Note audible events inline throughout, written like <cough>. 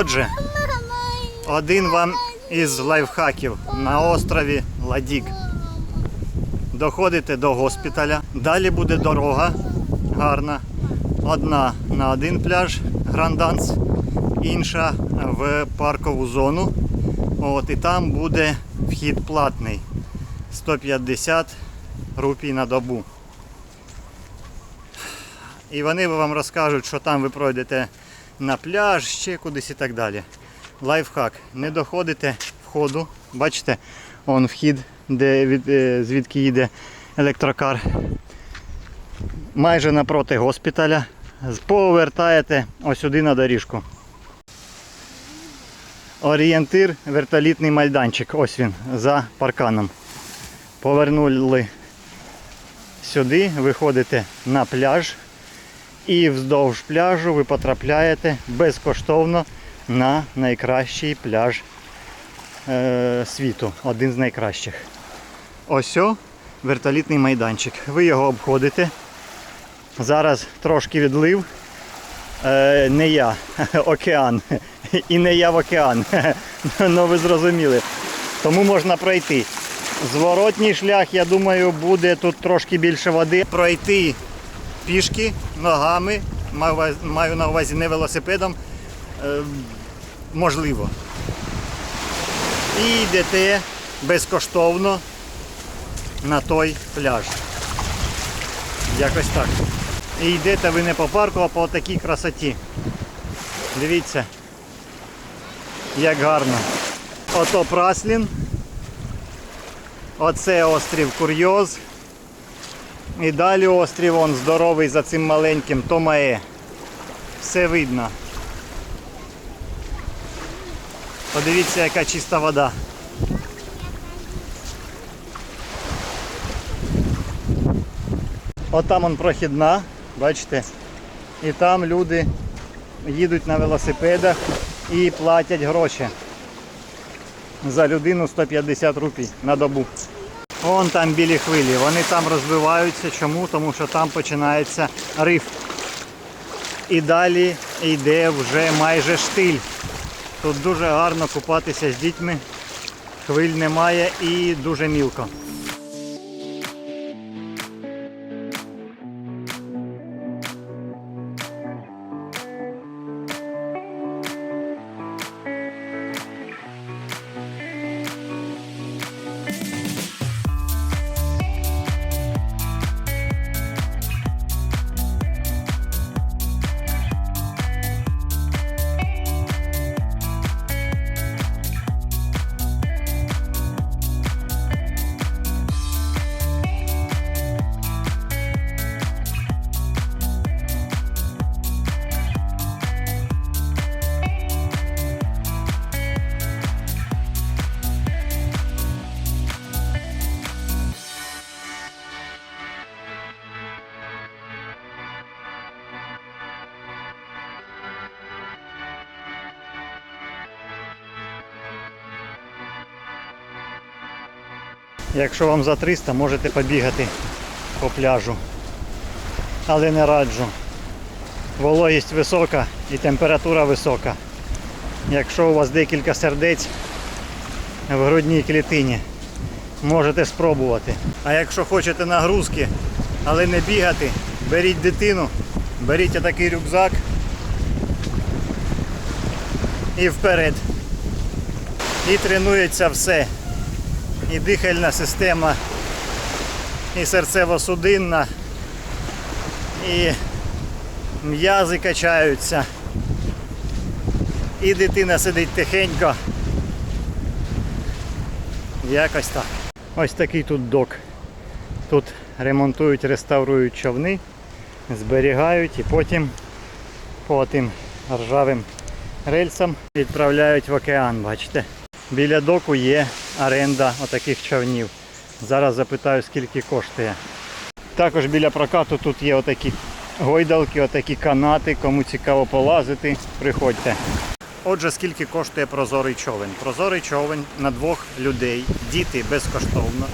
Отже, один вам із лайфхаків на острові Ладік. Доходите до госпіталя. Далі буде дорога гарна. Одна на один пляж Гранданс, інша в паркову зону. От, і там буде вхід платний. 150 рупій на добу. І вони вам розкажуть, що там ви пройдете на пляж, ще кудись і так далі. Лайфхак. Не доходите входу. Бачите, он вхід, де від, е, звідки їде електрокар. Майже напроти госпіталя. Повертаєте ось сюди на доріжку. Орієнтир вертолітний майданчик. Ось він за парканом. Повернули сюди, виходите на пляж. І вздовж пляжу ви потрапляєте безкоштовно на найкращий пляж е, світу. Один з найкращих. Ось вертолітний майданчик. Ви його обходите. Зараз трошки відлив. Е, не я, <laughs> океан. І не я в океан. <laughs> Ну ви зрозуміли. Тому можна пройти. Зворотній шлях, я думаю, буде тут трошки більше води. Пройти пішки, ногами, маю на увазі не велосипедом, е, можливо. І йдете безкоштовно на той пляж. Якось так. І йдете ви не по парку, а по такій красоті. Дивіться, як гарно. Ото Праслін. Оце острів Курйоз. І далі острів он здоровий за цим маленьким Томаe. Все видно. Подивіться, яка чиста вода. От там он прохідна, бачите? І там люди їдуть на велосипедах і платять гроші. За людину 150 рупій на добу. Вон там білі хвилі. Вони там розвиваються. Чому? Тому що там починається риф. І далі йде вже майже штиль. Тут дуже гарно купатися з дітьми. Хвиль немає і дуже мілко. Якщо вам за 300, можете побігати по пляжу. Але не раджу. Вологість висока і температура висока. Якщо у вас декілька сердець в грудній клітині, можете спробувати. А якщо хочете нагрузки, але не бігати, беріть дитину, беріть отакий рюкзак і вперед. І тренується все і дихальна система, і серцево-судинна, і м'язи качаються, і дитина сидить тихенько. Якось так. Ось такий тут док. Тут ремонтують, реставрують човни, зберігають і потім по тим ржавим рельсам відправляють в океан, бачите. Біля доку є оренда отаких човнів. Зараз запитаю, скільки коштує. Також біля прокату тут є отакі гойдалки, отакі канати. Кому цікаво полазити, приходьте. Отже, скільки коштує прозорий човен? Прозорий човен на двох людей, діти безкоштовно,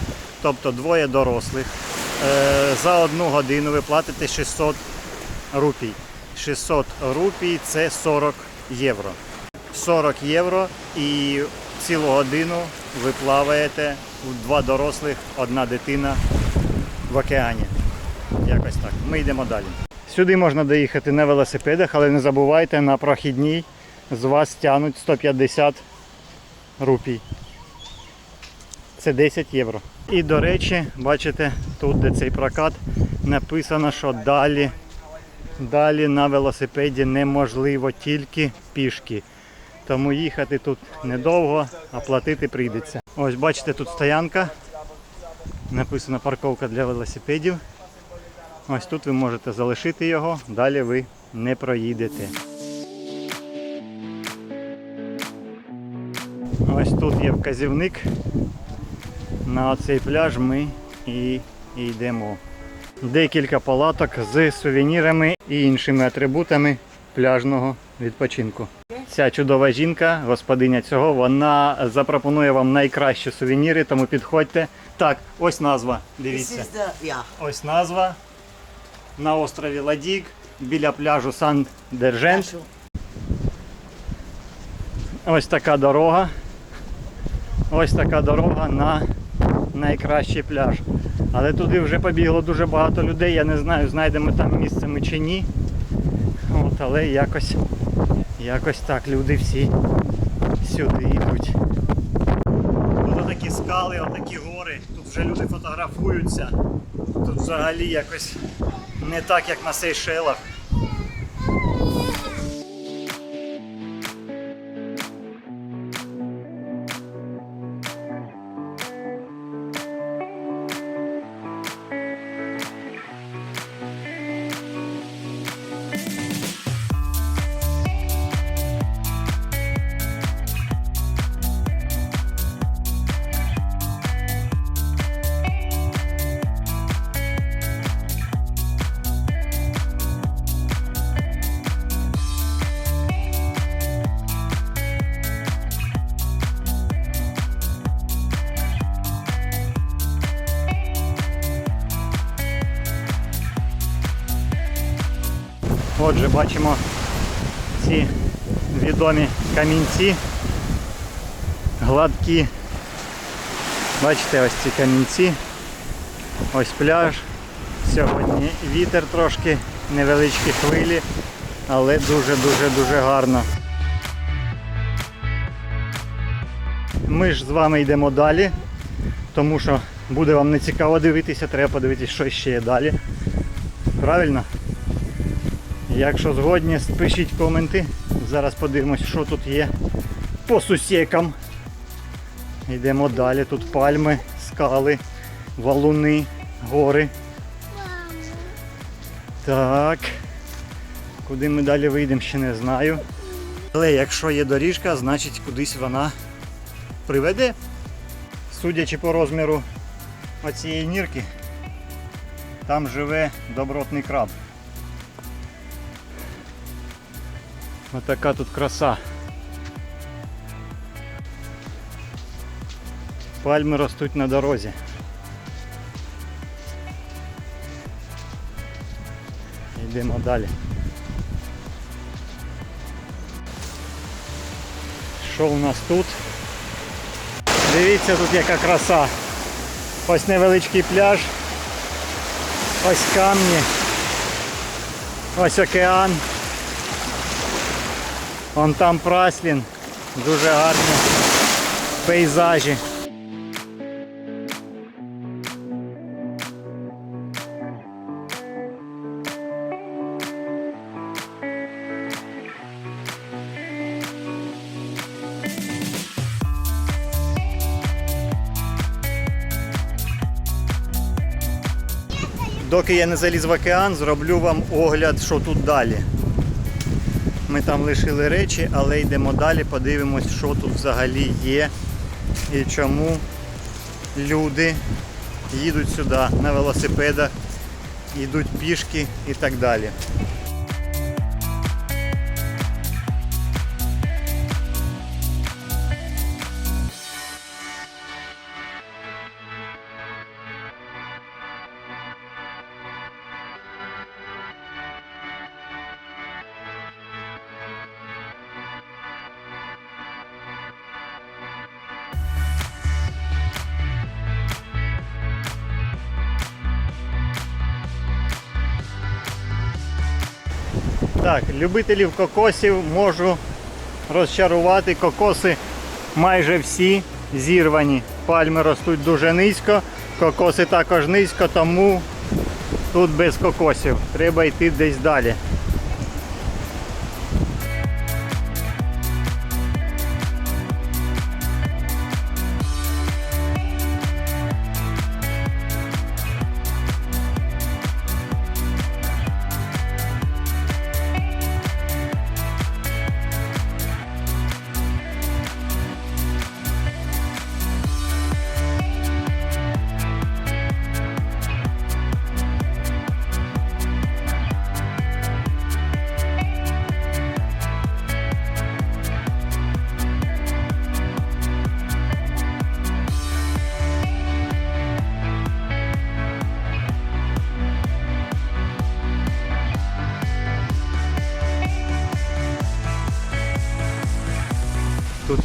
тобто двоє дорослих. Е, За одну годину ви платите 600 рупій. 600 рупій це 40 євро. 40 євро і цілу годину ви плаваєте у два дорослих, одна дитина в океані. Якось так. Ми йдемо далі. Сюди можна доїхати на велосипедах, але не забувайте, на прохідній з вас тянуть 150 рупій. Це 10 євро. І до речі, бачите, тут де цей прокат написано, що далі, далі на велосипеді неможливо тільки пішки. Тому їхати тут недовго, а платити прийдеться. Ось бачите, тут стоянка. Написано парковка для велосипедів. Ось тут ви можете залишити його, далі ви не проїдете. Ось тут є вказівник. На цей пляж ми і йдемо. Декілька палаток з сувенірами і іншими атрибутами пляжного відпочинку. Ця чудова жінка, господиня цього, вона запропонує вам найкращі сувеніри, тому підходьте. Так, ось назва. Дивіться. Ось назва. На острові Ладіг біля пляжу Сан. Cashew. Ось така дорога. Ось така дорога на найкращий пляж. Але туди вже побігло дуже багато людей. Я не знаю, знайдемо там місце ми чи ні. От, але якось, якось так люди всі сюди йдуть. Тут отакі скали, отакі гори. Тут вже люди фотографуються. Тут взагалі якось не так, як на Сейшелах. Отже, бачимо ці відомі камінці. Гладкі. Бачите, ось ці камінці. Ось пляж. Сьогодні вітер трошки, невеличкі хвилі, але дуже-дуже дуже гарно. Ми ж з вами йдемо далі, тому що буде вам не цікаво дивитися, треба подивитися, що ще є далі. Правильно? Якщо згодні, пишіть коменти. Зараз подивимось, що тут є по сусікам. Йдемо далі. Тут пальми, скали, валуни, гори. Так. Куди ми далі вийдемо, ще не знаю. Але якщо є доріжка, значить кудись вона приведе. Судячи по розміру оцієї нірки, там живе добротний краб. Отака тут краса. Пальми ростуть на дорозі. Йдемо далі. Що у нас тут? Дивіться тут яка краса. Ось невеличкий пляж. Ось камні. Ось океан. Вон там праслін. Дуже гарні пейзажі. Доки я не заліз в океан, зроблю вам огляд, що тут далі. Ми там лишили речі, але йдемо далі, подивимось, що тут взагалі є і чому люди їдуть сюди на велосипедах, йдуть пішки і так далі. Так, любителів кокосів можу розчарувати. Кокоси майже всі зірвані. Пальми ростуть дуже низько, кокоси також низько, тому тут без кокосів. Треба йти десь далі.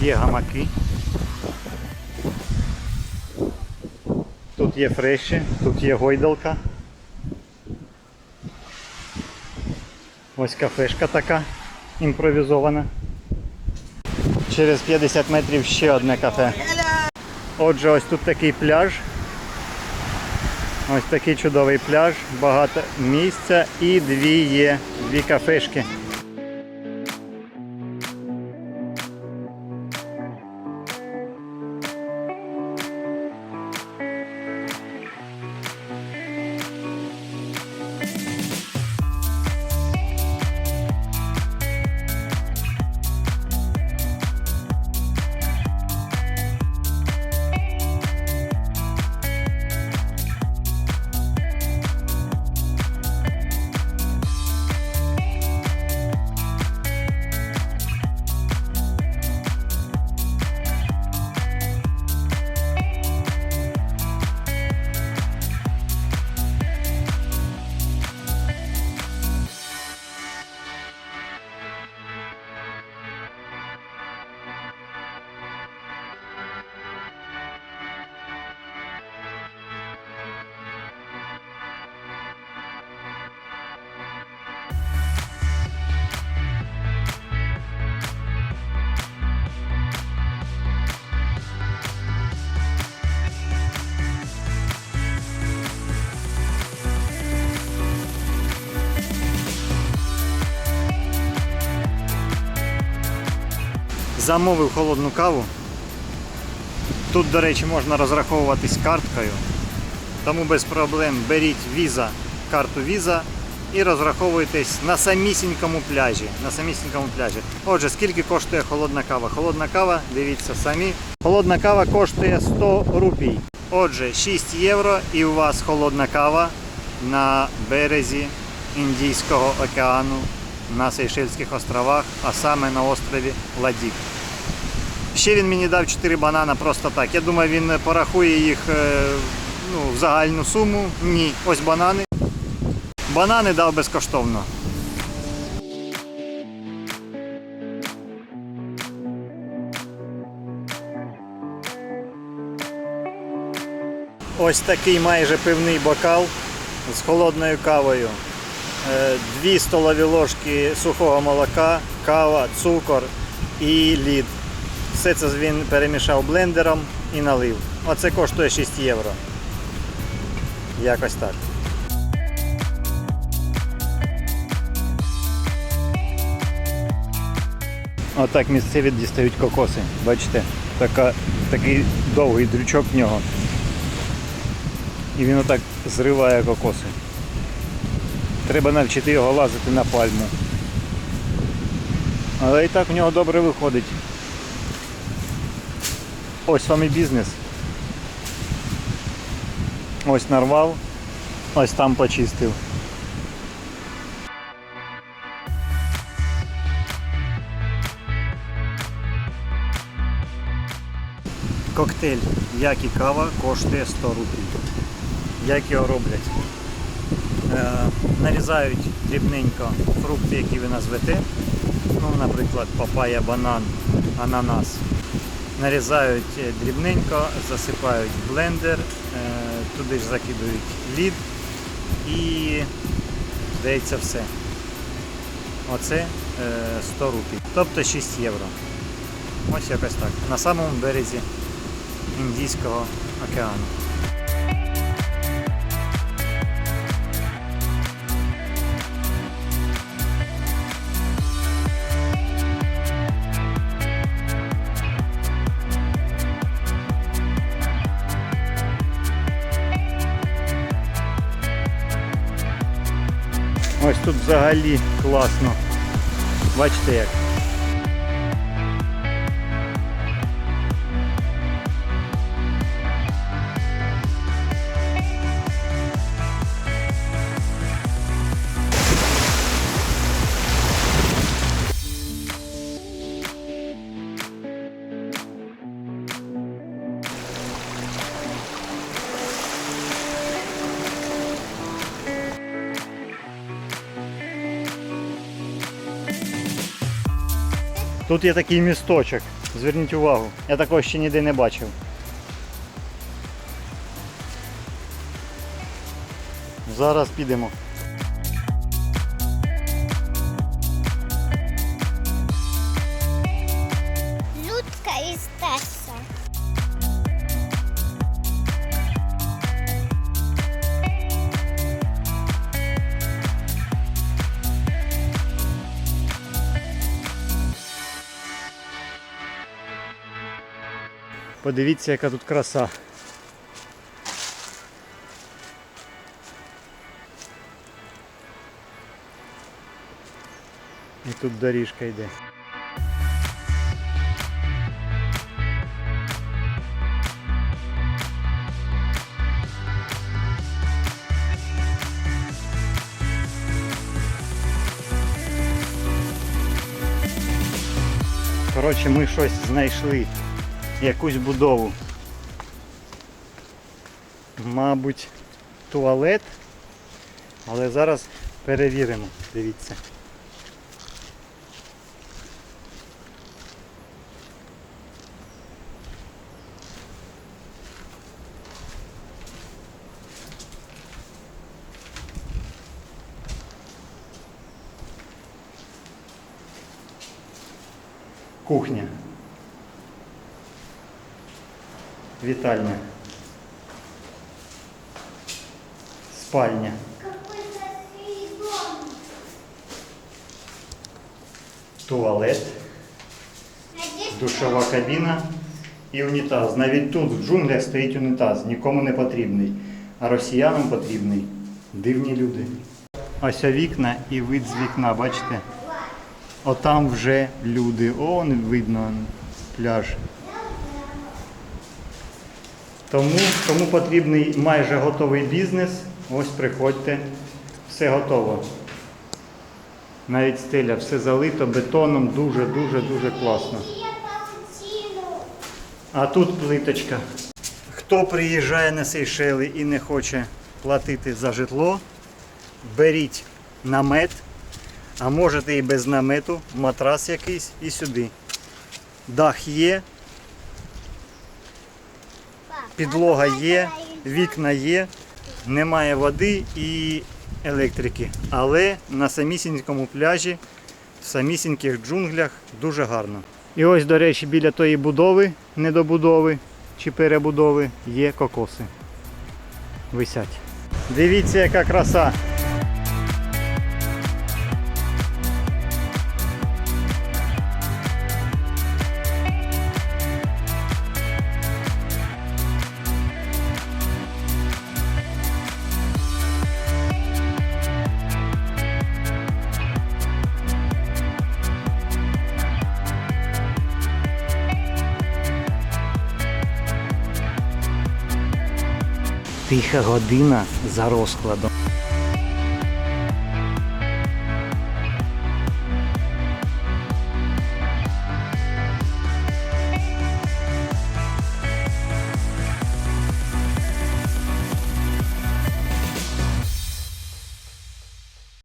Тут є гамаки. Тут є фреші, тут є гойдалка. Ось кафешка така імпровізована. Через 50 метрів ще одне кафе. Отже, ось тут такий пляж. Ось такий чудовий пляж, багато місця і дві є, дві кафешки. Замовив холодну каву. Тут, до речі, можна розраховуватись карткою. Тому без проблем беріть віза, карту віза і розраховуйтесь на самісінькому пляжі. На самісінькому пляжі. Отже, скільки коштує холодна кава? Холодна кава, дивіться самі. Холодна кава коштує 100 рупій. Отже, 6 євро і у вас холодна кава на березі Індійського океану на Сейшельських островах, а саме на острові Ладік. Ще він мені дав 4 банана просто так. Я думаю, він порахує їх е, ну, в загальну суму. Ні, ось банани. Банани дав безкоштовно. Ось такий майже пивний бокал з холодною кавою. Е, Дві столові ложки сухого молока, кава, цукор і лід. Все це він перемішав блендером і налив. Оце коштує 6 євро. Якось так. Отак місцеві дістають кокоси. Бачите, така, такий довгий дрючок в нього. І він отак зриває кокоси. Треба навчити його лазити на пальму. Але і так в нього добре виходить. Ось вам і бізнес. Ось нарвав, ось там почистив. Коктейль, як і кава, коштує 100 рублів. Як його роблять? Е, нарізають дрібненько фрукти, які ви назвете. Ну, наприклад, папая, банан, ананас. Нарізають е, дрібненько, засипають блендер, е, туди ж закидують лід і здається все. Оце е, 100 рупій. Тобто 6 євро. Ось якось так. На самому березі Індійського океану. Тут взагалі класно. Бачите як. Тут є такий місточок. Зверніть увагу. Я такого ще ніде не бачив. Зараз підемо. Подивіться, яка тут краса. І тут доріжка йде. Коротше, ми щось знайшли. Якусь будову. Мабуть, туалет. Але зараз перевіримо. Дивіться. Кухня. Вітальня. Спальня. Туалет. Душова кабіна і унітаз. Навіть тут в джунглях стоїть унітаз, нікому не потрібний, а росіянам потрібний. Дивні люди. Ось вікна і вид з вікна, бачите? Отам вже люди. О, видно пляж. Тому, кому потрібний майже готовий бізнес, ось приходьте, все готово. Навіть стеля, все залито бетоном, дуже-дуже дуже класно. А тут плиточка. Хто приїжджає на Сейшели і не хоче платити за житло, беріть намет, а можете і без намету, матрас якийсь і сюди. Дах є, підлога є, вікна є, немає води і електрики. Але на самісінькому пляжі, в самісіньких джунглях дуже гарно. І ось, до речі, біля тої будови, недобудови чи перебудови є кокоси. Висять. Дивіться, яка краса. Тиха година за розкладом.